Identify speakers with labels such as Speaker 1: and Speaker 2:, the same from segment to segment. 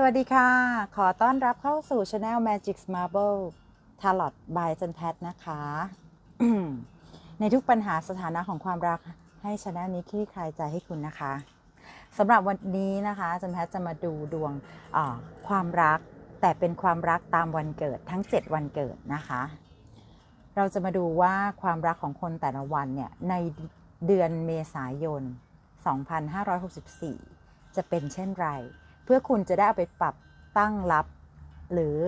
Speaker 1: สวัสดีค่ะ ขอต้อนรับเข้าสู่ Channel Magic Marble Tarot by จันแพทนะคะ ในทุกปัญหาสถานะของความรักให้ Channel นี้คลี่คลายใจให้คุณนะคะสำหรับวันนี้นะคะจันแพทจะมาดูดวงความรักแต่เป็นความรักตามวันเกิดทั้ง 7 วันเกิดนะคะ เราจะมาดูว่าความรักของคนแต่ละวันเนี่ยในเดือนเมษายน 2564 จะเป็นเช่นไร เพื่อคุณจะได้เอาไปปรับตั้งรับ หรือ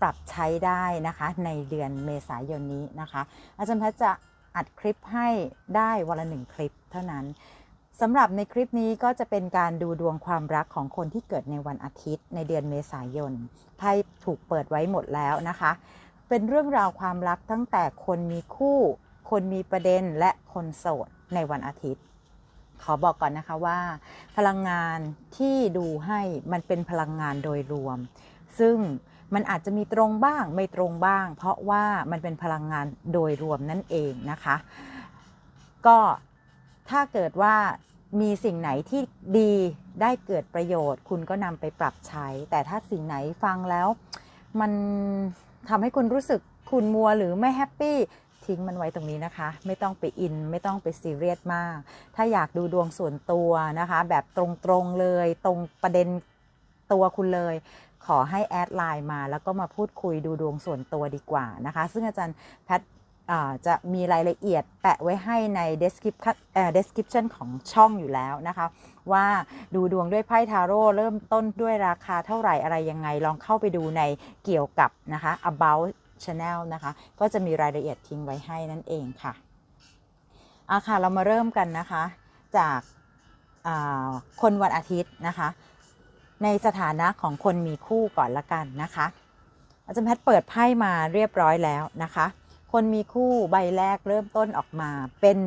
Speaker 1: ปรับใช้ได้นะคะในเดือนเมษายนนี้นะคะ อาจารย์แพทย์จะอัดคลิปให้ได้วันละหนึ่งคลิปเท่านั้นสำหรับในคลิปนี้ก็จะเป็นการดูดวงความรักของคนที่เกิดในวันอาทิตย์ในเดือนเมษายนไพ่ถูกเปิดไว้หมดแล้วนะคะ เป็นเรื่องราวความรักตั้งแต่คนมีคู่ คนมีประเด็นและคนโสดในวันอาทิตย์ ขอบอกก่อนนะคะว่า พลังงานที่ดูให้มันเป็นพลังงานโดยรวม ซึ่งมันอาจจะมีตรงบ้างไม่ตรงบ้าง เพราะว่ามันเป็นพลังงานโดยรวมนั่นเองนะคะ ก็ถ้าเกิดว่ามีสิ่งไหนที่ดีได้เกิดประโยชน์ คุณก็นำไปปรับใช้ แต่ถ้าสิ่งไหนฟังแล้วมัน ทำให้คุณรู้สึกคุณมัวหรือไม่แฮปปี้ทิ้งมันไว้ตรงนี้นะคะ ไม่ต้องไปอิน ไม่ต้องไปซีเรียสมาก ถ้าอยากดูดวงส่วนตัวนะคะ แบบตรงๆเลย ตรงประเด็นตัวคุณเลย ขอให้แอดไลน์มา แล้วก็มาพูดคุยดูดวงส่วนตัวดีกว่านะคะ ซึ่งอาจารย์แพท จะมีรายละเอียดแปะไว้ให้ใน description description ของช่องอยู่แล้วนะคะ ว่าดูดวงด้วยไพ่ทาโร่เริ่มต้นด้วยราคาเท่าไหร่อะไรยังไง ลองเข้าไปดูในเกี่ยวกับนะคะ about channel นะคะ ก็จะมีรายละเอียดทิ้งไว้ให้นั่นเองค่ะเอาค่ะเรามาเริ่มกันนะคะ จากาคนวันอาทิตย์นะคะ ในสถานะของคนมีคู่ก่อนละกันนะคะ อาจารย์แพทย์เปิดไพ่มาเรียบร้อยแล้วนะคะ คนมีคู่ใบแรกเริ่มต้นออกมาเป็น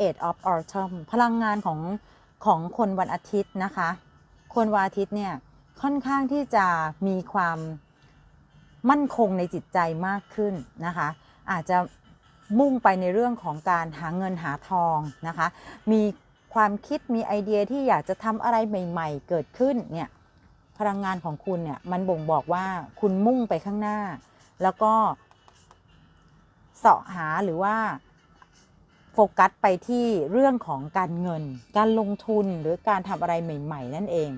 Speaker 1: Eight of Autumn พลังงานของของคนวันอาทิตย์นะคะ คนวันอาทิตย์เนี่ยค่อนข้างที่จะมีความมั่นคงในจิตใจมากขึ้นนะคะ อาจจะมุ่งไปในเรื่องของการหาเงินหาทองนะคะ มีความคิดมีไอเดียที่อยากจะทำอะไรใหม่ ๆ เกิดขึ้นเนี่ยพลังงานของคุณเนี่ยมันบ่งบอกว่าคุณมุ่งไปข้างหน้า แล้วก็ เสาะหาหรือว่าโฟกัสไปที่เรื่องของการเงิน การลงทุนหรือการทำอะไรใหม่ ๆ นั่นเอง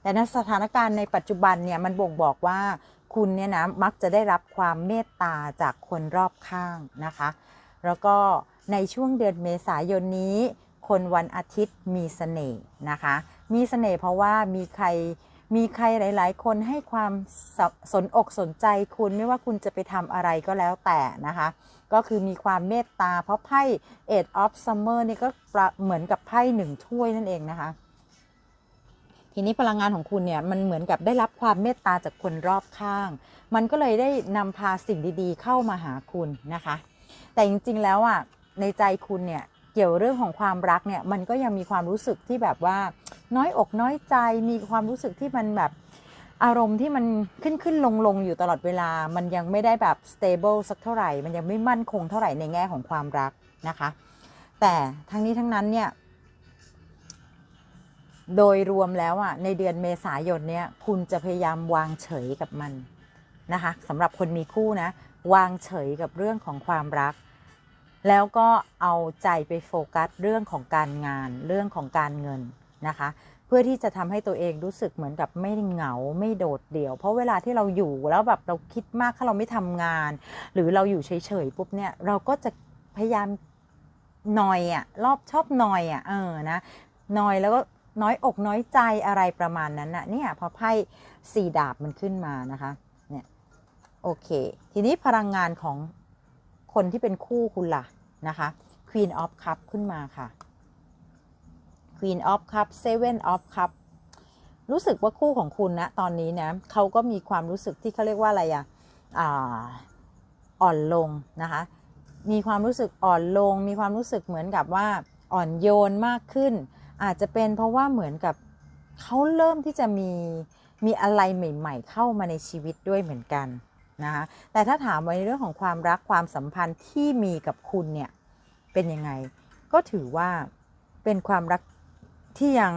Speaker 1: แต่ในสถานการณ์ในปัจจุบันเนี่ยมันบ่งบอกว่าคุณเนี่ยนะมักจะได้รับความเมตตาจากคนรอบข้างนะคะ แล้วก็ในช่วงเดือนเมษายนนี้ คนวันอาทิตย์มีเสน่ห์นะคะ มีเสน่ห์เพราะว่ามีใครมีใครหลาย ๆ คนให้ความสสนอกสนใจคุณไม่ว่าคุณจะไปทำอะไรก็แล้วแต่นะคะ ก็คือมีความเมตตา เพราะไพ่ Eight of Summer นี่ก็เหมือนกับไพ่หนึ่งถ้วยนั่นเองนะคะ ทีนี้พลังงานของคุณเนี่ยมันเหมือนกับได้รับความเมตตาจากคนรอบข้าง มันก็เลยได้นำพาสิ่งดีๆ เข้ามาหาคุณนะคะ แต่จริงๆแล้วอะในใจคุณเนี่ยเกี่ยวเรื่องของความรักเนี่ยมันก็ยังมีความรู้สึกที่แบบว่า น้อยอกน้อยใจมีความรู้สึกที่มันแบบ อารมณ์ที่มันขึ้นขึ้นลงลงอยู่ตลอดเวลา มันยังไม่ได้แบบ stable สักเท่าไหร่ มันยังไม่มั่นคงเท่าไหร่ในแง่ของความรักนะคะ แต่ทั้งนี้ทั้งนั้นเนี่ย โดยรวมแล้วอะในเดือนเมษายนเนี่ยคุณจะพยายามวางเฉยกับมันนะคะสำหรับคนมีคู่นะ วางเฉยกับเรื่องของความรัก แล้วก็เอาใจไปโฟกัสเรื่องของการงาน เรื่องของการเงินนะคะ พื่อที่จะทำให้ตัวเองรู้สึกเหมือนกับไม่เหงาไม่โดดเดี่ยว เพราะเวลาที่เราอยู่แล้วแบบเราคิดมากถ้าเราไม่ทำงาน หรือเราอยู่เฉยๆปุ๊บเนี่ยเราก็จะพยายามนอยอะ่ะรอบชอบนอยอะ่ะเออนะนอยแล้วก็น้อยอกน้อยใจอะไรประมาณนั้นน่ะเนี่ยพอไพ่สี่ดาบมันขึ้นมานะคะเนี่ยโอเค ทีนี้พลังงานของคนที่เป็นคู่คุณล่ะนะคะ Queen of Cup ขึ้นมาค่ะ Queen of Cup Seven of Cup รู้สึกว่าคู่ของคุณนะตอนนี้นะเขาก็มีความรู้สึกที่เขาเรียกว่าอะไรอะอ่อ่อนลงนะคะ มีความรู้สึกอ่อนลง มีความรู้สึกเหมือนกับว่าอ่อนโยนมากขึ้น อาจจะเป็นเพราะว่าเหมือนกับเขาเริ่มที่จะมีมีอะไรใหม่ ๆ เข้ามาในชีวิตด้วยเหมือนกันนะคะแต่ถ้าถามในเรื่องของความรักความสัมพันธ์ที่มีกับคุณเนี่ยเป็นยังไง ก็ถือว่าเป็นความรัก ที่ยัง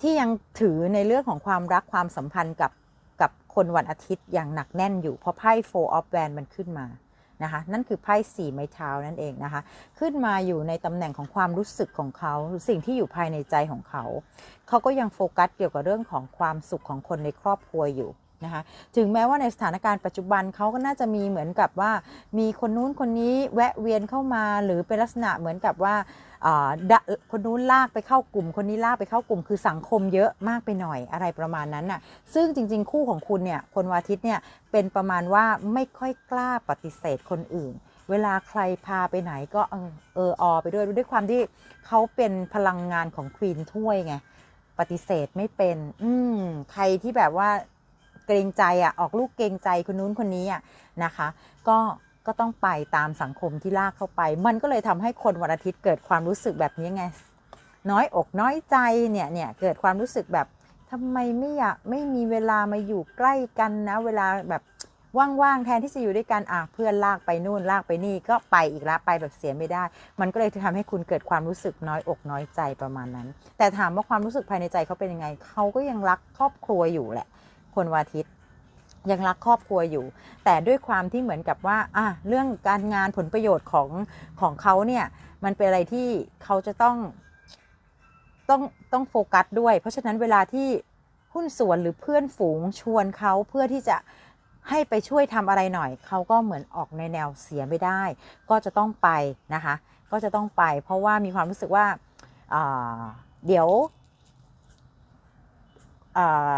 Speaker 1: ที่ยังถือในเรื่องของความรักความสัมพันธ์กับกับคนวันอาทิตย์อย่างหนักแน่นอยู่ เพราะไพ่ Four of Wands มันขึ้นมานะคะนั่นคือไพ่สี่ไม้เท้านั่นเองนะคะ ขึ้นมาอยู่ในตำแหน่งของความรู้สึกของเขาสิ่งที่อยู่ภายในใจของเขา เขาก็ยังโฟกัสเกี่ยวกับเรื่องของความสุขของคนในครอบครัวอยู่ นะคะ ถึงแม้ว่าในสถานการณ์ปัจจุบันเขาก็น่าจะมีเหมือนกับว่า มีคนนู้นคนนี้แวะเวียนเข้ามาหรือเป็นลักษณะเหมือนกับว่าคนนู้นลากไปเข้ากลุ่ม คนนี้ลากไปเข้ากลุ่ม คือสังคมเยอะมากไปหน่อยอะไรประมาณนั้นน่ะ ซึ่งจริง ๆ คู่ของคุณเนี่ย คนวาทิตย์เนี่ย เป็นประมาณว่าไม่ค่อยกล้าปฏิเสธคนอื่น เวลาใครพาไปไหนก็เออเอออไปด้วยด้วยความที่เขาเป็นพลังงานของควีนถ้วยไง ปฏิเสธไม่เป็น อืมใครที่แบบว่า เกรงใจอะออกลูกเกรงใจคนนู้นคนนี้อะนะคะ ก็ก็ต้องไปตามสังคมที่ลากเข้าไป มันก็เลยทำให้คนวันอาทิตย์เกิดความรู้สึกแบบนี้ไง น้อยอกน้อยใจเนี่ยเนี่ยเกิดความรู้สึกแบบทำไมไม่อยากไม่มีเวลามาอยู่ใกล้กันนะ เวลาแบบว่างๆแทนที่จะอยู่ด้วยกันอะเพื่อนลากไปนู่นลากไปนี่ก็ไปอีกแล้วไปแบบเสียไม่ได้ มันก็เลยทำให้คุณเกิดความรู้สึกน้อยอกน้อยใจประมาณนั้น แต่ถามว่าความรู้สึกภายในใจเขาเป็นยังไงเขาก็ยังรักครอบครัวอยู่แหละ คนวาทิตย์ยังรักครอบครัวอยู่ แต่ด้วยความที่เหมือนกับว่าอะเรื่องการงานผลประโยชน์ของของเขาเนี่ยมันเป็นอะไรที่เขาจะต้องต้องต้องโฟกัสด้วย เพราะฉะนั้นเวลาที่หุ้นส่วนหรือเพื่อนฝูงชวนเขาเพื่อที่จะให้ไปช่วยทำอะไรหน่อย เขาก็เหมือนออกในแนวเสียไม่ได้ ก็จะต้องไปนะคะ ก็จะต้องไป เพราะว่ามีความรู้สึกว่าอ่าเดี๋ยว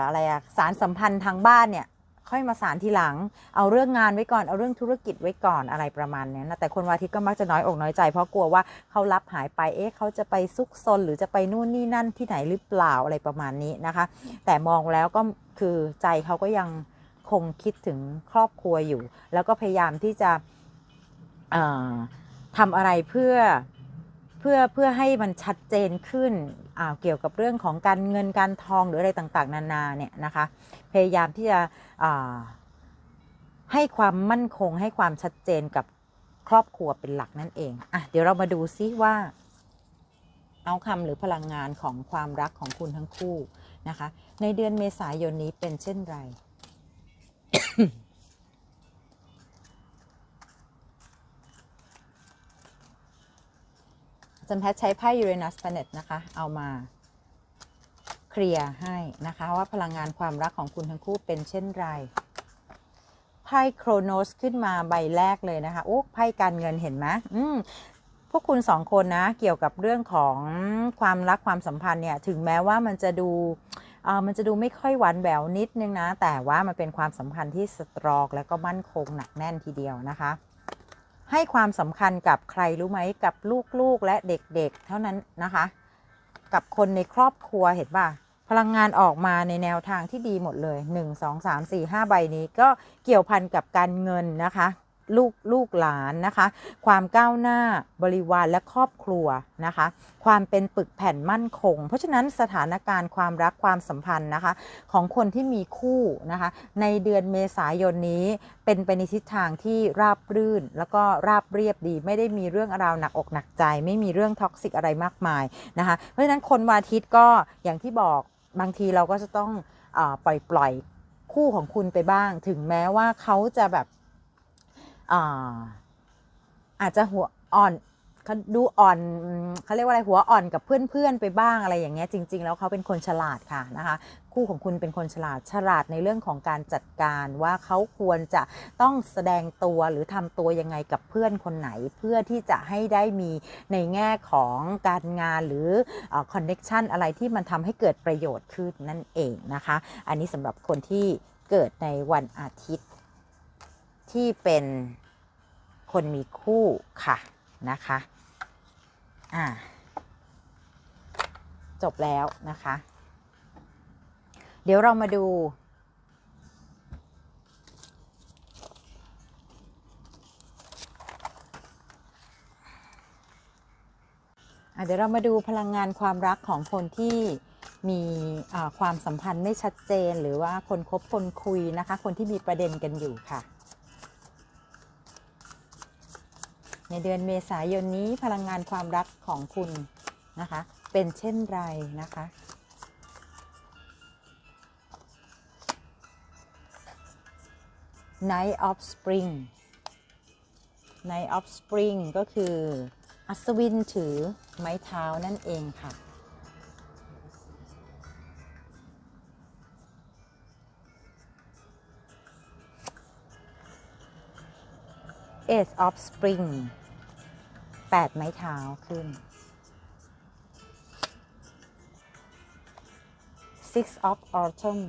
Speaker 1: อะไรอะสารสัมพันธ์ทางบ้านเนี่ยค่อยมาสารทีหลัง เอาเรื่องงานไว้ก่อน เอาเรื่องธุรกิจไว้ก่อนอะไรประมาณนี้นะแต่คนวอาทิตก็มักจะน้อยอกน้อยใจ เพราะกลัวว่าเขารับหายไป เอ๊ะเขาจะไปซุกซนหรือจะไปนู่นนี่นั่นที่ไหนหรือเปล่าอะไรประมาณนี้นะคะ แต่มองแล้วก็คือใจเขาก็ยังคงคิดถึงครอบครัวอยู่ แล้วก็พยายามที่จะทำอะไรเพื่อ พื่อเพื่อให้มันชัดเจนขึ้นเกี่ยวกับเรื่องของการเงินการทองหรืออะไรต่างๆ นานาเนี่ยนะคะพยายามที่จะให้ความมั่นคงให้ความชัดเจนกับครอบครัวเป็นหลักนั่นเองอะเดี๋ยวเรามาดูซิว่าเอาคำหรือพลังงานของความรักของคุณทั้งคู่นะคะ ในเดือนเมษายนนี้เป็นเช่นไร อาจันแพทย์ใช้ไพ่ยูเรนัส p พเน t นะคะ เอามาเคลียร์ให้นะคะ ว่าพลังงานความรักของคุณทั้งคู่เป็นเช่นไรไพ่โครโนสขึ้นมาใบแรกเลยนะคะ โอ้ไพ่การเงินเห็นไหมอืมพวกคุณสองคนนะ เกี่ยวกับเรื่องของความรักความสัมพันธ์เนี่ย ถึงแม้ว่ามันจะดูเออมันจะดูไม่ค่อยหวานแหววนิดนึงนะ แต่ว่ามันเป็นความสัมพันธ์ที่สตรองและก็มั่นคงหนักแน่นทีเดียวนะคะ ให้ความสำคัญกับใครรู้ไหมกับลูกๆและเด็กๆ เท่านั้นนะคะ กับคนในครอบครัวเห็นป่ะพลังงานออกมาในแนวทางที่ดีหมดเลย 1 2 3 4 5 ใบนี้ก็เกี่ยวพันกับการเงินนะคะ ลูกลูกหลานนะคะ ความก้าวหน้าบริวารและครอบครัวนะคะ ความเป็นปึกแผ่นมั่นคง เพราะฉะนั้นสถานการณ์ความรักความสัมพันธ์นะคะ ของคนที่มีคู่นะคะ ในเดือนเมษายนนี้เป็นไปในทิศทางที่ราบรื่น แล้วก็ราบเรียบดี ไม่ได้มีเรื่องราวหนักอกหนักใจ ไม่มีเรื่องท็อกซิกอะไรมากมายนะคะ เพราะฉะนั้นคนวันอาทิตย์ก็อย่างที่บอกบางทีเราก็จะต้องอปล่อยปล่อยคู่ของคุณไปบ้าง ถึงแม้ว่าเขาจะแบบ อาอาจจะหัวอ่อนเขาดูอ่อนเขาเรียกว่าอะไรหัวอ่อนกับเพื่อนๆไปบ้างอะไรอย่างเงี้ยจริง ๆ แล้วเขาเป็นคนฉลาดค่ะนะคะคู่ของคุณเป็นคนฉลาดฉลาดในเรื่องของการจัดการว่าเขาควรจะต้องแสดงตัวหรือทำตัวยังไงกับเพื่อนคนไหน เพื่อที่จะให้ได้มีในแง่ของการงานหรือคอนเน็กชันอะไรที่มันทำให้เกิดประโยชน์ขึ้นนั่นเองนะคะ อันนี้สำหรับคนที่เกิดในวันอาทิตย์ ที่เป็นคนมีคู่ค่ะนะคะอ่าจบแล้วนะคะ เดี๋ยวเรามาดู เดี๋ยวเรามาดูพลังงานความรักของคนที่มีความสัมพันธ์ไม่ชัดเจน หรือว่าคนคบคนคุยนะคะ คนที่มีประเด็นกันอยู่ค่ะ ในเดือนเมษายนนี้พลังงานความรักของคุณนะคะ เป็นเช่นไรนะคะไนท์ออฟสปริงไนท์ออฟสปริงก็คืออัศวินถือไม้เท้านั่นเองค่ะ Ace of Spring 8 ไม้เท้าขึ้น Six of Autumn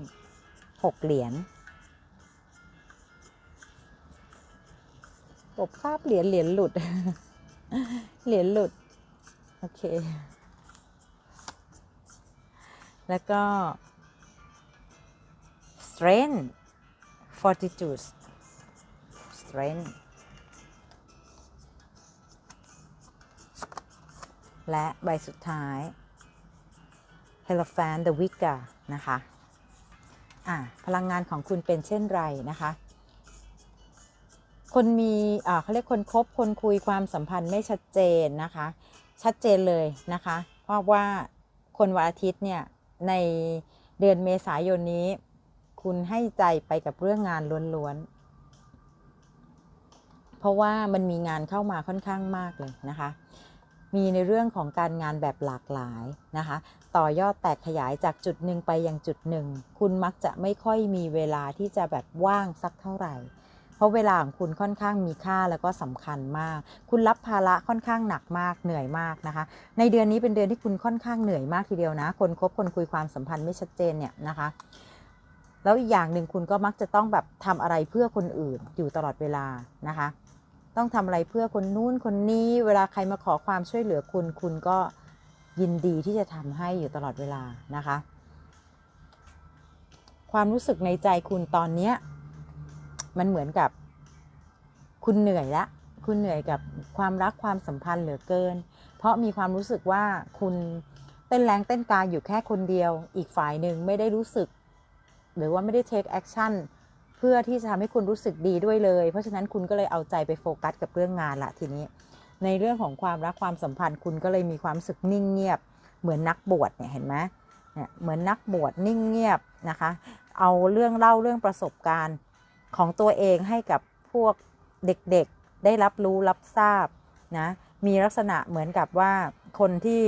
Speaker 1: 6 เหรียญปบคาบเหรียญเหรียญหลุด เหรียญหลุด โอเค แล้วก็ strength fortitude strength และใบสุดท้าย h e l o p h a n t the w i c k e r นะคะอะพลังงานของคุณเป็นเช่นไรนะคะ คนมีอ่าเขาเรียกคนคบคนคุยความสัมพันธ์ไม่ชัดเจนนะคะ ชัดเจนเลยนะคะ เพราะว่าคนวันอาทิตย์เนี่ยในเดือนเมษายนนี้ คุณให้ใจไปกับเรื่องงานล้วนๆ เพราะว่ามันมีงานเข้ามาค่อนข้างมากเลยนะคะ มีในเรื่องของการงานแบบหลากหลายนะคะ ต่อยอดแตกขยายจากจุดหนึ่งไปยังจุดหนึ่ง คุณมักจะไม่ค่อยมีเวลาที่จะแบบว่างสักเท่าไหร่ เพราะเวลาของคุณค่อนข้างมีค่าแล้วก็สำคัญมาก คุณรับภาระค่อนข้างหนักมากเหนื่อยมากนะคะ ในเดือนนี้เป็นเดือนที่คุณค่อนข้างเหนื่อยมากทีเดียวนะ คนคบคนคุยความสัมพันธ์ไม่ชัดเจนเนี่ยนะคะแล้วอีกอย่างหนึ่งคุณก็มักจะต้องแบบทำอะไรเพื่อคนอื่นอยู่ตลอดเวลานะคะ ต้องทำอะไรเพื่อคนนู้นคนนี้เวลาใครมาขอความช่วยเหลือคุณ คุณก็ยินดีที่จะทำให้อยู่ตลอดเวลานะคะ ความรู้สึกในใจคุณตอนเนี้มันเหมือนกับคุณเหนื่อยละคุณเหนื่อยกับความรักความสัมพันธ์เหลือเกิน เพราะมีความรู้สึกว่าคุณเต้นแรงเต้นกายอยู่แค่คนเดียว อีกฝ่ายหนึ่งไม่ได้รู้สึก หรือว่าไม่ได้ take action พื่อที่จะทำให้คุณรู้สึกดีด้วยเลย เพราะฉะนั้นคุณก็เลยเอาใจไปโฟกัสกับเรื่องงานละทีนี้ ในเรื่องของความรักความสัมพันธ์คุณก็เลยมีความสึกนิ่งเงียบ เหมือนนักบวชเนี่ยเห็นไหมเนี่ยเหมือนนักบวชนิ่งเงียบนะคะ เอาเรื่องเล่าเรื่องประสบการณ์ของตัวเองให้กับพวกเด็กๆได้รับรู้รับทราบนะมีลักษณะเหมือนกับว่าคนที่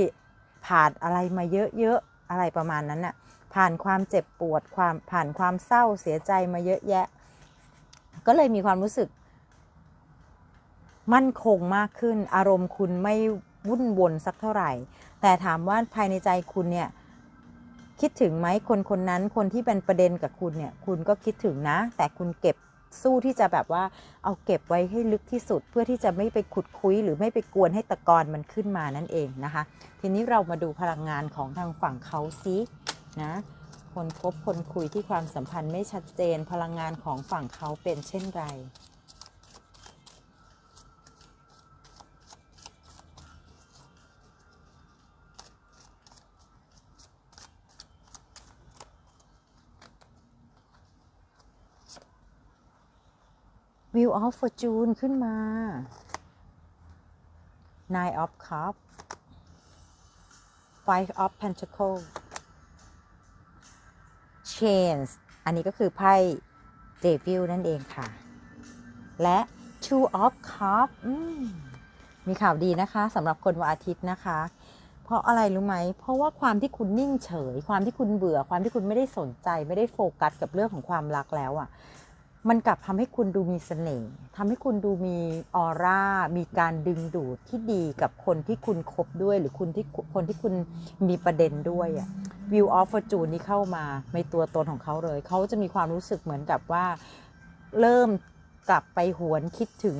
Speaker 1: ผ่านอะไรมาเยอะๆอะไรประมาณนั้นน่ะ ผ่านความเจ็บปวดความผ่านความเศร้าเสียใจมาเยอะแยะ ก็เลยมีความรู้สึก มั่นคงมากขึ้น อารมณ์คุณไม่วุ่นวนสักเท่าไหร่ แต่ถามว่าภายในใจคุณเนี่ยคิดถึงไหมคนคนนั้นคนที่เป็นประเด็นกับคุณเนี่ย คุณก็คิดถึงนะ แต่คุณเก็บสู้ที่จะแบบว่าเอาเก็บไว้ให้ลึกที่สุด เพื่อที่จะไม่ไปขุดคุย หรือไม่ไปกวนให้ตะกอนมันขึ้นมานั่นเองนะคะ ทีนี้เรามาดูพลังงานของทางฝั่งเขาซิ นะ คนคบคนคุยที่ความสัมพันธ์ไม่ชัดเจนพลังงานของฝั่งเขาเป็นเช่นไร Wheel of Fortune ขึ้นมา Nine of Cups Five of Pentacles Chains อันนี้ก็คือไพ่ Devil นั่นเองค่ะ และ Two of Cups อืมมีข่าวดีนะคะสำหรับคนวันอาทิตย์นะคะ เพราะอะไรรู้ไหม เพราะว่าความที่คุณนิ่งเฉย ความที่คุณเบื่อ ความที่คุณไม่ได้สนใจ ไม่ได้โฟกัสกับเรื่องของความรักแล้วอะ่ะ มันกลับทำให้คุณดูมีเสน่ห์ทำให้คุณดูมีออร่า มีการดึงดูดที่ดีกับคนที่คุณคบด้วย หรือคุณที่คนที่คุณมีประเด็นด้วยอะ View of Fortune นี่เข้ามาในตัวตนของเขาเลย เขาจะมีความรู้สึกเหมือนกับว่า เริ่มกลับไปหวนคิดถึง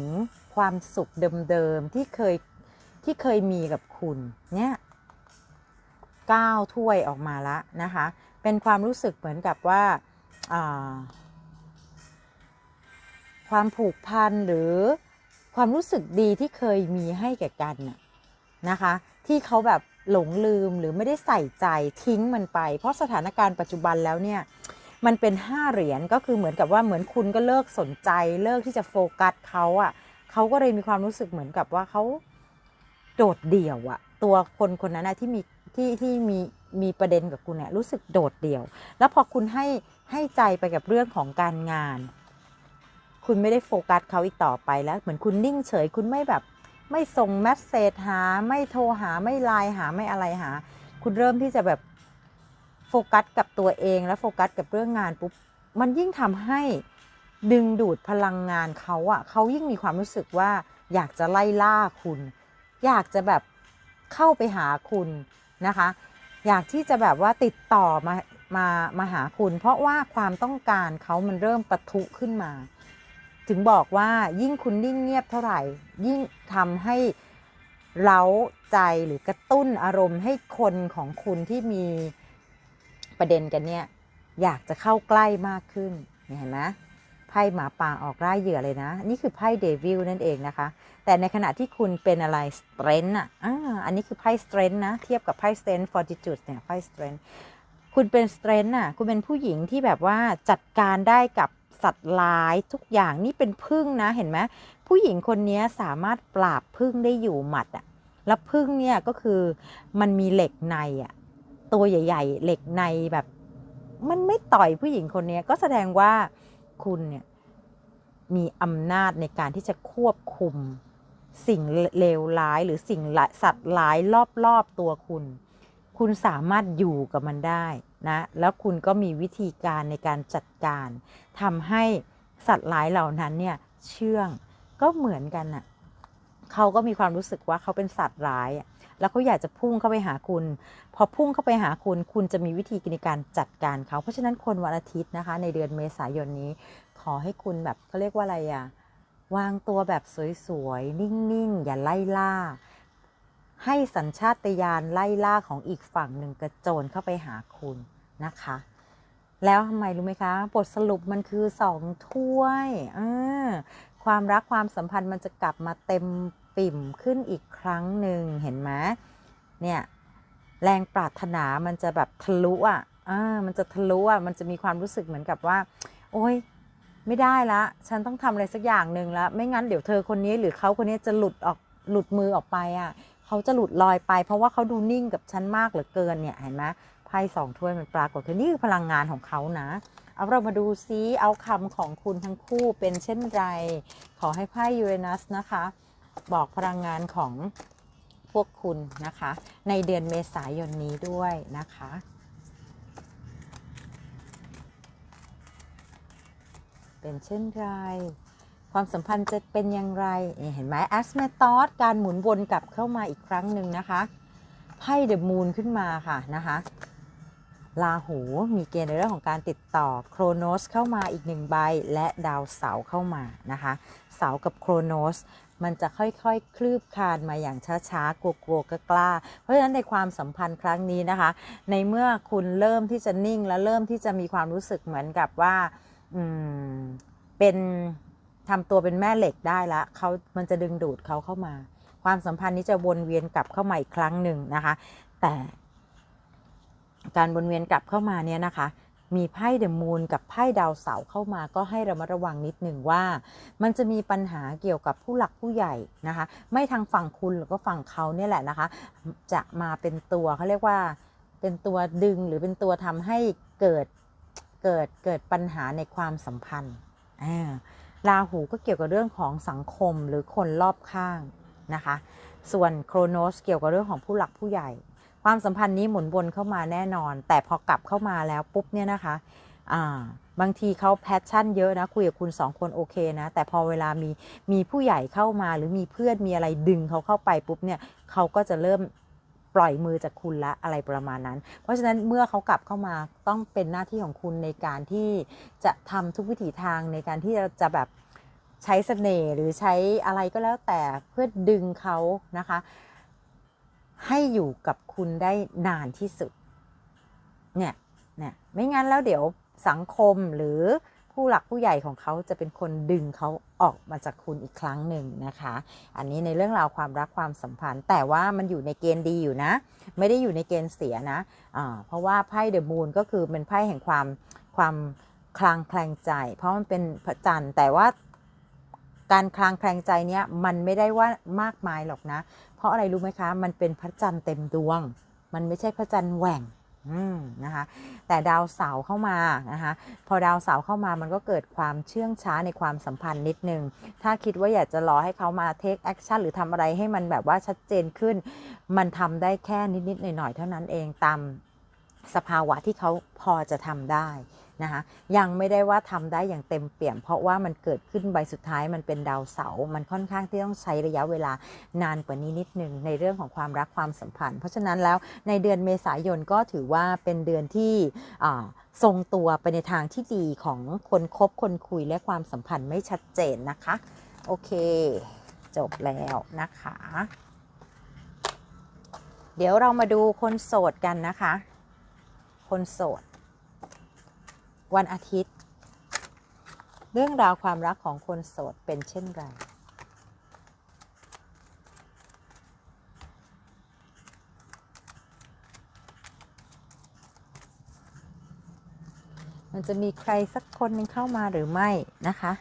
Speaker 1: ความสุขเดิมๆที่เคยที่เคยมีกับคุณเนี่ยก้าวถ้วยออกมาละนะคะ เป็นความรู้สึกเหมือนกับว่าอ่า ความผูกพันหรือความรู้สึกดีที่เคยมีให้แก่กันนะคะ ที่เขาแบบหลงลืมหรือไม่ได้ใส่ใจทิ้งมันไป เพราะสถานการณ์ปัจจุบันแล้วเนี่ยมันเป็นห้าเหรียญก็คือเหมือนกับว่าเหมือนคุณก็เลิกสนใจเลิกที่จะโฟกัสเขาอะเขาก็เลยมีความรู้สึกเหมือนกับว่าเขาโดดเดี่ยวอะตัวคนคนนั้นนะที่มีที่ที่มีมีประเด็นกับคุณเนี่ยรู้สึกโดดเดี่ยว แล้วพอคุณให้ให้ใจไปกับเรื่องของการงาน คุณไม่ได้โฟกัสเขาอีกต่อไปแล้ว เหมือนคุณนิ่งเฉย คุณไม่แบบไม่ส่งแมสเซจหา ไม่โทรหาไม่ไลน์หาไม่อะไรหา คุณเริ่มที่จะแบบโฟกัสกับตัวเองแล้วโฟกัสกับเรื่องงานปุ๊บมันยิ่งทำให้ดึงดูดพลังงานเขาอะเขายิ่งมีความรู้สึกว่าอยากจะไล่ล่าคุณ อยากจะแบบเข้าไปหาคุณนะคะ อยากที่จะแบบว่าติดต่อมามามาหาคุณ เพราะว่าความต้องการเขามันเริ่มปะทุขึ้นมา ถึงบอกว่ายิ่งคุณนิ่งเงียบเท่าไหร่ ยิ่งทำให้เร้าใจหรือกระตุ้นอารมณ์ให้คนของคุณที่มีประเด็นกันเนี่ย อยากจะเข้าใกล้มากขึ้นเนี่ยเห็นไหมไพ่หมาป่าออกร่ายเหยื่อเลยนะ นี่คือไพ่เดวิลนั่นเองนะคะ แต่ในขณะที่คุณเป็นอะไรสเตรนท์อะอันนี้คือไพ่สเตรนท์นะ เทียบกับไพ่สเตรนท์ฟอร์ติจูดเนี่ยไพ่สเตรนท์คุณเป็นสเตรนท์อะคุณเป็นผู้หญิงที่แบบว่าจัดการได้กับ สัตว์ร้ายทุกอย่างนี่เป็นพึ่งนะเห็นไหมผู้หญิงคนนี้สามารถปราบพึ่งได้อยู่หมัดอะแล้วพึ่งเนี่ยก็คือมันมีเหล็กในอะตัวใหญ่ ๆ เหล็กในแบบ มันไม่ต่อยผู้หญิงคนนี้ก็แสดงว่าคุณเนี่ยมีอำนาจในการที่จะควบคุมสิ่งเลวร้ายหรือสิ่งสัตว์ร้ายรอบๆตัวคุณ คุณสามารถอยู่กับมันได้ นะแล้วคุณก็มีวิธีการในการจัดการทำให้สัตว์ร้ายเหล่านั้นเนี่ยเชื่องก็เหมือนกันน่ะเขาก็มีความรู้สึกว่าเขาเป็นสัตว์ร้ายแล้วเขาอยากจะพุ่งเข้าไปหาคุณ พอพุ่งเข้าไปหาคุณ คุณจะมีวิธีในการจัดการเขา เพราะฉะนั้นคนวันอาทิตย์นะคะ ในเดือนเมษายนนี้ ขอให้คุณแบบเขาเรียกว่าอะไรอะวางตัวแบบสวยๆ นิ่งๆ อย่าไล่ล่า ให้สัญชาตญาณไล่ล่าของอีกฝั่งหนึ่งกระโจนเข้าไปหาคุณ นะคะ แล้วทำไมรู้ไหมคะ บทสรุปมันคือสองถ้วยอความรักความสัมพันธ์มันจะกลับมาเต็มปิ่มขึ้นอีกครั้งหนึ่งเห็นไหมเนี่ยแรงปรารถนามันจะแบบทะลุอะอ่ามันจะทะลุอะมันจะมีความรู้สึกเหมือนกับว่า โอ๊ยไม่ได้ละ ฉันต้องทำอะไรสักอย่างหนึ่งแล้วไม่งั้นเดี๋ยวเธอคนนี้หรือเขาคนนี้จะหลุดออกหลุดมือออกไปอะเขาจะหลุดลอยไป เพราะว่าเขาดูนิ่งกับฉันมากเหลือเกินเนี่ยเห็นไหม ไพ่สองถ้วยมันปรากฏคือนี่คือพลังงานของเขานะ เอาเรามาดูซิเอาคำของคุณทั้งคู่เป็นเช่นไร ขอให้ไพ่ยูเรนัสนะคะ บอกพลังงานของพวกคุณนะคะ ในเดือนเมษายนนี้ด้วยนะคะเป็นเช่นไร ความสัมพันธ์จะเป็นอย่างไร เห็นไหมแอสเมตอสการหมุนวนกลับเข้ามาอีกครั้งหนึ่งนะคะ ไพ่เดอะมูนขึ้นมาค่ะนะคะ ลาหูมีเกณฑ์ในเรื่องของการติดต่อโครโนสเข้ามาอีกหนึ่งใบ และดาวเสาเข้ามานะคะเสากับโครโนสมันจะค่อยๆคลืบคลานมาอย่างช้าๆ กลัวๆกล้า เพราะฉะนั้นในความสัมพันธ์ครั้งนี้นะคะ ในเมื่อคุณเริ่มที่จะนิ่งและเริ่มที่จะมีความรู้สึกเหมือนกับว่าอืมเป็นทำตัวเป็นแม่เหล็กได้แล้วเขามันจะดึงดูดเขาเข้ามา ความสัมพันธ์นี้จะวนเวียนกลับเข้ามาอีกครั้งหนึ่งนะคะ แต่ การวนเวียนกลับเข้ามาเนี่ยนะคะ มีไพ่เดมูนกับไพ่ดาวเสาเข้ามาก็ให้ระมัดระวังนิดหนึ่งว่า มันจะมีปัญหาเกี่ยวกับผู้หลักผู้ใหญ่นะคะ ไม่ทางฝั่งคุณหรือก็ฝั่งเขาเนี่ยแหละนะคะ จะมาเป็นตัวเขาเรียกว่าเป็นตัวดึงหรือเป็นตัวทำให้เกิดเกิดเกิดปัญหาในความสัมพันธ์ราหูก็เกี่ยวกับเรื่องของสังคมหรือคนรอบข้างนะคะ ส่วนโครโนสเกี่ยวกับเรื่องของผู้หลักผู้ใหญ่ ความสัมพันธ์นี้หมุนวนเข้ามาแน่นอน แต่พอกลับเข้ามาแล้วปุ๊บเนี่ยนะคะอ่าบางทีเขาแพชชั่นเยอะนะคุยกับคุณสองคนโอเคนะ แต่พอเวลามีมีผู้ใหญ่เข้ามาหรือมีเพื่อนมีอะไรดึงเขาเข้าไปปุ๊บเนี่ยเขาก็จะเริ่มปล่อยมือจากคุณละอะไรประมาณนั้น เพราะฉะนั้นเมื่อเขากลับเข้ามาต้องเป็นหน้าที่ของคุณในการที่จะทำทุกวิถีทางในการที่จะแบบใช้เสน่ห์หรือใช้อะไรก็แล้วแต่เพื่อดึงเขานะคะ ให้อยู่กับคุณได้นานที่สุด เนี่ยเนี่ยไม่งั้นแล้วเดี๋ยวสังคมหรือผู้หลักผู้ใหญ่ของเขาจะเป็นคนดึงเขาออกมาจากคุณอีกครั้งหนึ่งนะคะ อันนี้ในเรื่องราวความรักความสัมพันธ์ แต่ว่ามันอยู่ในเกณฑ์ดีอยู่นะ ไม่ได้อยู่ในเกณฑ์เสียนะอ่าเพราะว่าไพ่เดอะมูนก็คือเป็นไพ่แห่งความความคลางแคลงใจ เพราะมันเป็นพระจันทร์แต่ว่า การคลางแคลงใจเนี้ยมันไม่ได้ว่ามากมายหรอกนะ เพราะอะไรรู้ไหมคะ มันเป็นพระจันทร์เต็มดวง มันไม่ใช่พระจันทร์แหว่งนะคะแต่ดาวเสาร์เข้ามานะคะพอดาวเสาร์เข้ามามันก็เกิดความเชื่องช้าในความสัมพันธ์นิดนึง ถ้าคิดว่าอยากจะรอให้เขามาเทคแอคชั่นหรือทำอะไรให้มันแบบว่าชัดเจนขึ้น มันทำได้แค่นิดๆหน่อยๆเท่านั้นเองตามสภาวะที่เขาพอจะทำได้ นะคะยังไม่ได้ว่าทำได้อย่างเต็มเปี่ยม เพราะว่ามันเกิดขึ้นใบสุดท้ายมันเป็นดาวเสาร์มันค่อนข้างที่ต้องใช้ระยะเวลานานกว่านี้นิดนึงในเรื่องของความรักความสัมพันธ์ เพราะฉะนั้นแล้วในเดือนเมษายนก็ถือว่าเป็นเดือนที่ทรงตัวไปในทางที่ดีของคนคบคนคุยและความสัมพันธ์ไม่ชัดเจนนะคะ โอเค จบแล้วนะคะ เดี๋ยวเรามาดูคนโสดกันนะคะ คนโสด วันอาทิตย์ เรื่องราวความรักของคนโสดเป็นเช่นไร มันจะมีใครสักคนหนึงเข้ามาหรือไม่นะคะ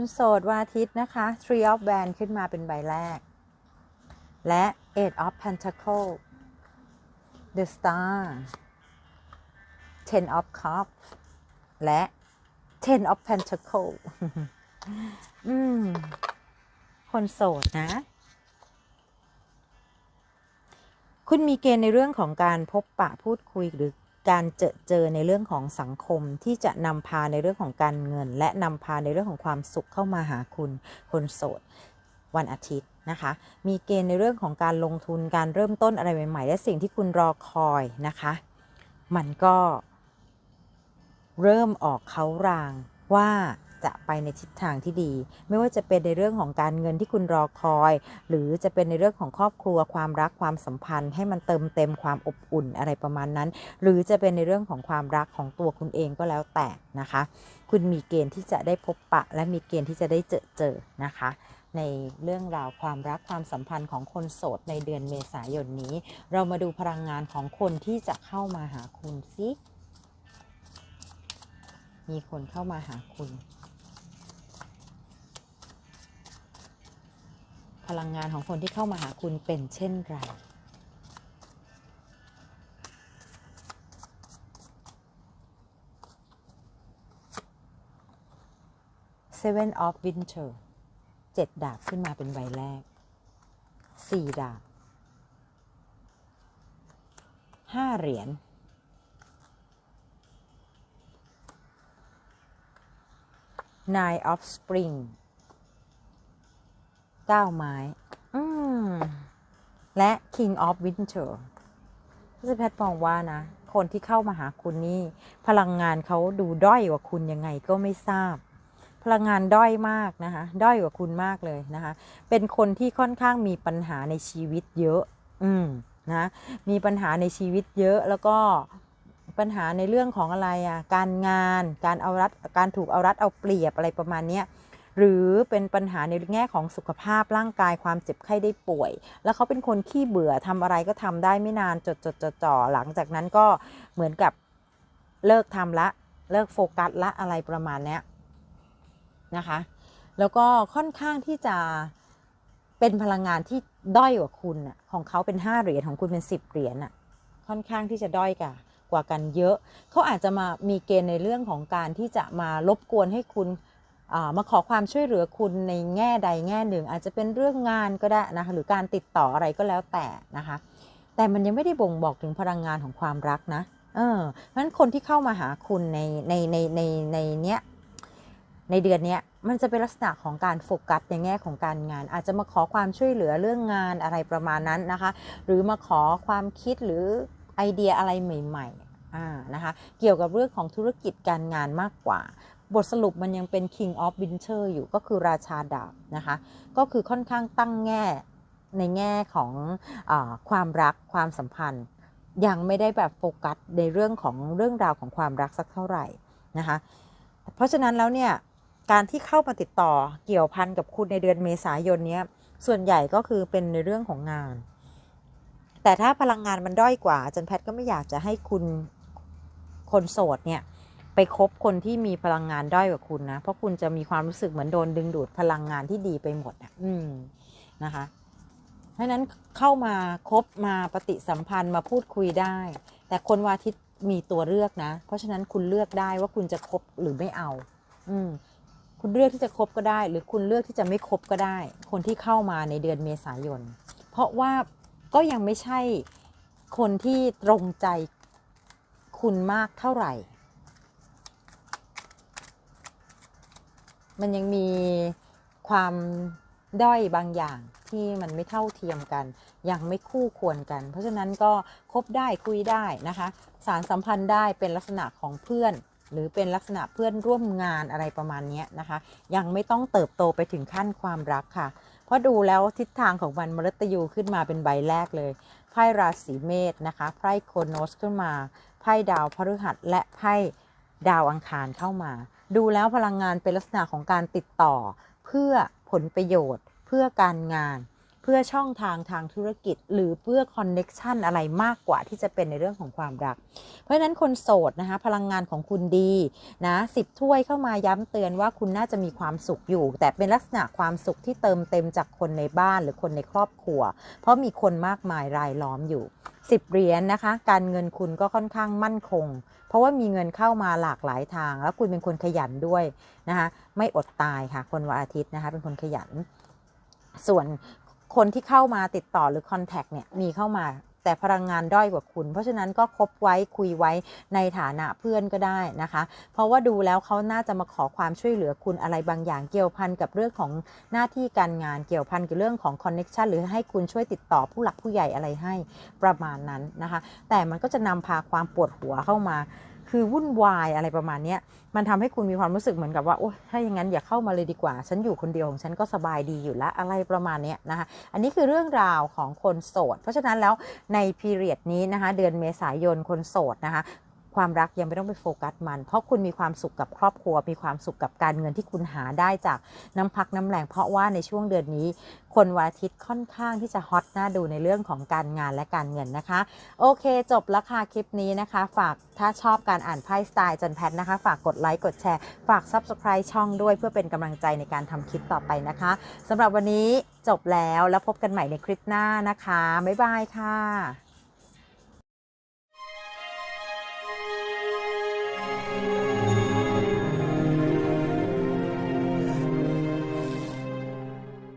Speaker 1: คนโสดวันอาทิตย์นะคะ Three of Wands ขึ้นมาเป็นใบแรก และ Eight of Pentacles The Star Ten of Cups และ Ten of Pentacles อืม คนโสดนะ คุณมีเกณฑ์ในเรื่องของการพบปะพูดคุยหรือ การเจอเจอในเรื่องของสังคมที่จะนำพาในเรื่องของการเงิน และนำพาในเรื่องของความสุขเข้ามาหาคุณคนโสด วันอาทิตย์นะคะ มีเกณฑ์ในเรื่องของการลงทุนการเริ่มต้นอะไรใหม่ๆ และสิ่งที่คุณรอคอยนะคะ มันก็เริ่มออกเขารางว่า จะไปในทิศทางที่ดี ไม่ว่าจะเป็นในเรื่องของการเงินที่คุณรอคอย หรือจะเป็นในเรื่องของครอบครัวความรักความสัมพันธ์ ให้มันเติมเต็มความอบอุ่นอะไรประมาณนั้น หรือจะเป็นในเรื่องของความรักของตัวคุณเองก็แล้วแต่นะคะ คุณมีเกณฑ์ที่จะได้พบปะ และมีเกณฑ์ที่จะได้เจอเจอนะคะในเรื่องราวความรักความสัมพันธ์ของคนโสดในเดือนเมษายนนี้ เรามาดูพลังงานของคนที่จะเข้ามาหาคุณสิมีคนเข้ามาหาคุณ พลังงานของคนที่เข้ามาหาคุณเป็นเช่นไร Seven of Winter เจ็ดดาบขึ้นมาเป็นใบแรกสี่ดาบห้าเหรียญ Nine of Spring เก้าไม้ อืม และ King of Winter พี่แพทย์มองว่านะ คนที่เข้ามาหาคุณนี่ พลังงานเขาดูด้อยกว่าคุณยังไงก็ไม่ทราบ พลังงานด้อยมากนะคะ ด้อยกว่าคุณมากเลยนะคะ เป็นคนที่ค่อนข้างมีปัญหาในชีวิตเยอะ อืมนะมีปัญหาในชีวิตเยอะแล้วก็ปัญหาในเรื่องของอะไรอะการงานการเอารัดการถูกเอารัดเอาเปรียบอะไรประมาณเนี้ย หรือเป็นปัญหาในแง่ของสุขภาพร่างกายความเจ็บไข้ได้ป่วย แล้วเขาเป็นคนขี้เบื่อทำอะไรก็ทำได้ไม่นานจดจดจดจ่อหลังจากนั้นก็เหมือนกับเลิกทำละ เลิกโฟกัสละอะไรประมาณนี้นะคะ แล้วก็ค่อนข้างที่จะเป็นพลังงานที่ด้อยกว่าคุณของเขาเป็นห้าเหรียญของคุณเป็นสิบเหรียญน่ะค่อนข้างที่จะด้อยกว่ากว่ากันเยอะ เขาอาจจะมามีเกณฑ์ในเรื่องของการที่จะมารบกวนให้คุณ มาขอความช่วยเหลือคุณในแง่ใดแง่หนึ่ง อาจจะเป็นเรื่องงานก็ได้นะคะหรือการติดต่ออะไรก็แล้วแต่นะคะ แต่มันยังไม่ได้บ่งบอกถึงพลังงานของความรักนะเออเพราะฉะนั้นคนที่เข้ามาหาคุณในในในในในเนี้ยในเดือนเนี้ยมันจะเป็นลักษณะของการโฟกัสในแง่ของการงาน อาจจะมาขอความช่วยเหลือเรื่องงานอะไรประมาณนั้นนะคะ หรือมาขอความคิดหรือไอเดียอะไรใหม่ๆอ่านะคะเกี่ยวกับเรื่องของธุรกิจการงานมากกว่า บทสรุปมันยังเป็น King of Winter อยู่ก็คือราชาดาบนะคะ ก็คือค่อนข้างตั้งแง่ในแง่ของอความรักความสัมพันธ์ ยังไม่ได้แบบโฟกัสในเรื่องของเรื่องราวของความรักสักเท่าไหร่นะคะ เพราะฉะนั้นแล้วเนี่ยการที่เข้ามาติดต่อเกี่ยวพันกับคุณในเดือนเมษายนนี้ส่วนใหญ่ก็คือเป็นในเรื่องของงาน แต่ถ้าพลังงานมันด้อยกว่าอาจันแพทย์ก็ไม่อยากจะให้คุณคนโสดเนี่ย ไปคบคนที่มีพลังงานด้อยกว่าคุณนะ เพราะคุณจะมีความรู้สึกเหมือนโดนดึงดูดพลังงานที่ดีไปหมดอะ อืมนะคะเพราะนั้นเข้ามาคบมาปฏิสัมพันธ์มาพูดคุยได้ แต่คนวาทิตมีตัวเลือกนะ เพราะฉะนั้นคุณเลือกได้ว่าคุณจะคบหรือไม่เอา อืมคุณเลือกที่จะคบก็ได้ หรือคุณเลือกที่จะไม่คบก็ได้ คนที่เข้ามาในเดือนเมษายน เพราะว่าก็ยังไม่ใช่คนที่ตรงใจคุณมากเท่าไหร่ มันยังมีความด้อยบางอย่างที่มันไม่เท่าเทียมกัน ยังไม่คู่ควรกัน เพราะฉะนั้นก็คบได้คุยได้นะคะ สารสัมพันธ์ได้เป็นลักษณะของเพื่อน หรือเป็นลักษณะเพื่อนร่วมงานอะไรประมาณนี้นะคะ ยังไม่ต้องเติบโตไปถึงขั้นความรักค่ะ เพราะดูแล้วทิศทางของมันมฤตยูขึ้นมาเป็นใบแรกเลยไพ่ราศีเมษนะคะไพ่โคโนสขึ้นมาไพ่ดาวพฤหัสและไพ่ดาวอังคารเข้ามา ดูแล้วพลังงานเป็นลักษณะของการติดต่อ เพื่อผลประโยชน์ เพื่อการงาน เพื่อช่องทางทางธุรกิจ หรือเพื่อคอนเน็กชันอะไรมากกว่าที่จะเป็นในเรื่องของความรัก เพราะฉะนั้นคนโสดนะคะพลังงานของคุณดีนะสิบถ้วยเข้ามาย้ำเตือนว่าคุณน่าจะมีความสุขอยู่ แต่เป็นลักษณะความสุขที่เติมเต็มจากคนในบ้านหรือคนในครอบครัว เพราะมีคนมากมายรายล้อมอยู่ 10 เหรียญนะคะ การเงินคุณก็ค่อนข้างมั่นคง เพราะว่ามีเงินเข้ามาหลากหลายทาง แล้วคุณเป็นคนขยันด้วยนะคะ ไม่อดตายค่ะ คนวันอาทิตย์นะคะ เป็นคนขยัน ส่วนคนที่เข้ามาติดต่อหรือคอนแทคเนี่ยมีเข้ามา แต่พลังงานด้อยกว่าคุณ เพราะฉะนั้นก็คบไว้คุยไว้ในฐานะเพื่อนก็ได้นะคะ เพราะว่าดูแล้วเขาน่าจะมาขอความช่วยเหลือคุณอะไรบางอย่างเกี่ยวพันกับเรื่องของหน้าที่การงานเกี่ยวพันกับเรื่องของคอนเน็ชันหรือให้คุณช่วยติดต่อผู้หลักผู้ใหญ่อะไรให้ประมาณนั้นนะคะ แต่มันก็จะนำพาความปวดหัวเข้ามา คือวุ่นวายอะไรประมาณนี้มันทำให้คุณมีความรู้สึกเหมือนกับว่าโอ้ถ้าอย่างนั้นอย่าเข้ามาเลยดีกว่า ฉันอยู่คนเดียวของฉันก็สบายดีอยู่แล้วอะไรประมาณนี้นะคะ อันนี้คือเรื่องราวของคนโสด เพราะฉะนั้นแล้วในพีเรียดนี้นะคะ เดือนเมษายนคนโสดนะคะ ความรักยังไม่ต้องไปโฟกัสมัน เพราะคุณมีความสุขกับครอบครัว มีความสุขกับการเงินที่คุณหาได้จากน้ำพักน้ำแรง เพราะว่าในช่วงเดือนนี้ คนวันอาทิตย์ค่อนข้างที่จะฮอตน่าดูในเรื่องของการงานและการเงินนะคะ โอเค จบแล้วค่ะคลิปนี้นะคะ ฝากถ้าชอบการอ่านไพ่สไตล์จันแพทนะคะ ฝากกดไลค์กดแชร์ ฝาก Subscribe ช่องด้วยเพื่อเป็นกำลังใจในการทำคลิปต่อไปนะคะสำหรับวันนี้จบแล้วแล้วพบกันใหม่ในคลิปหน้านะคะบ๊ายบายค่ะ